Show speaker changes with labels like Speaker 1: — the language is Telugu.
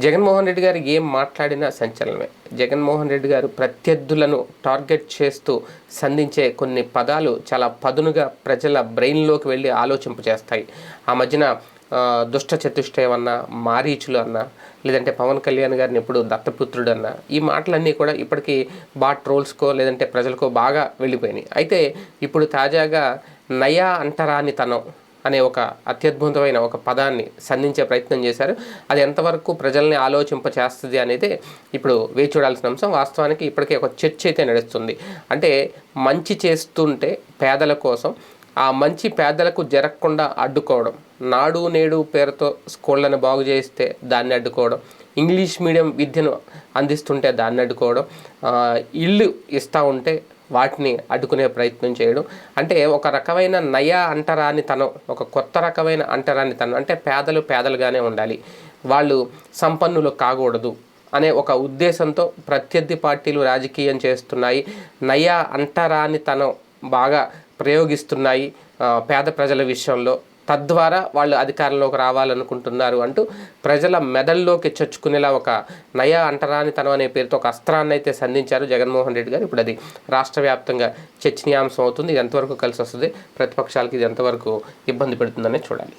Speaker 1: జగన్మోహన్ రెడ్డి గారు ఏం మాట్లాడినా సంచలనమే. జగన్మోహన్ రెడ్డి గారు ప్రత్యర్థులను టార్గెట్ చేస్తూ సంధించే కొన్ని పదాలు చాలా పదునుగా ప్రజల బ్రెయిన్లోకి వెళ్ళి ఆలోచింపజేస్తాయి ఆ మధ్యన దుష్ట చతుష్టయం అన్నా మారీచులు అన్నా లేదంటే పవన్ కళ్యాణ్ గారిని ఎప్పుడు దత్తపుత్రుడు అన్న ఈ మాటలన్నీ కూడా ఇప్పటికీ బా ట్రోల్స్కో లేదంటే ప్రజలకో బాగా వెళ్ళిపోయినాయి. అయితే ఇప్పుడు తాజాగా నయా అంటరానితనం అనే ఒక అత్యద్భుతమైన ఒక పదాన్ని సంధించే ప్రయత్నం చేశారు. అది ఎంతవరకు ప్రజల్ని ఆలోచింప చేస్తుంది అనేది ఇప్పుడు వేచి చూడాల్సిన అంశం. వాస్తవానికి ఇప్పటికే ఒక చర్చ అయితే నడుస్తుంది. అంటే మంచి చేస్తుంటే పేదల కోసం ఆ మంచి పేదలకు జరగకుండా అడ్డుకోవడం నాడు నేడు పేరుతో స్కూళ్ళను బాగు చేస్తే దాన్ని అడ్డుకోవడం ఇంగ్లీష్ మీడియం విద్యను అందిస్తుంటే దాన్ని అడ్డుకోవడం ఇల్లు ఇస్తూ ఉంటే వాటిని అడ్డుకునే ప్రయత్నం చేయడం. అంటే ఒక రకమైన నయ అంటరానితనం ఒక కొత్త రకమైన అంటరాని తనం అంటే పేదలు పేదలుగానే ఉండాలి. వాళ్ళు సంపన్నులు కాకూడదు అనే ఒక ఉద్దేశంతో ప్రత్యర్థి పార్టీలు రాజకీయం చేస్తున్నాయి. నయ అంటరానితనం బాగా ప్రయోగిస్తున్నాయి పేద ప్రజల విషయంలో. తద్వారా వాళ్ళు అధికారంలోకి రావాలనుకుంటున్నారు అంటూ ప్రజల మెదల్లోకి చొచ్చుకునేలా ఒక నయా అంటరానితనం అనే పేరుతో ఒక అస్త్రాన్ని అయితే సంధించారు జగన్మోహన్ రెడ్డి గారు. ఇప్పుడు అది రాష్ట్ర వ్యాప్తంగా చర్చనీయాంశం అవుతుంది. ఇది ఎంతవరకు కలిసి వస్తుంది? ప్రతిపక్షాలకి ఇది ఎంతవరకు ఇబ్బంది పెడుతుందనే చూడాలి.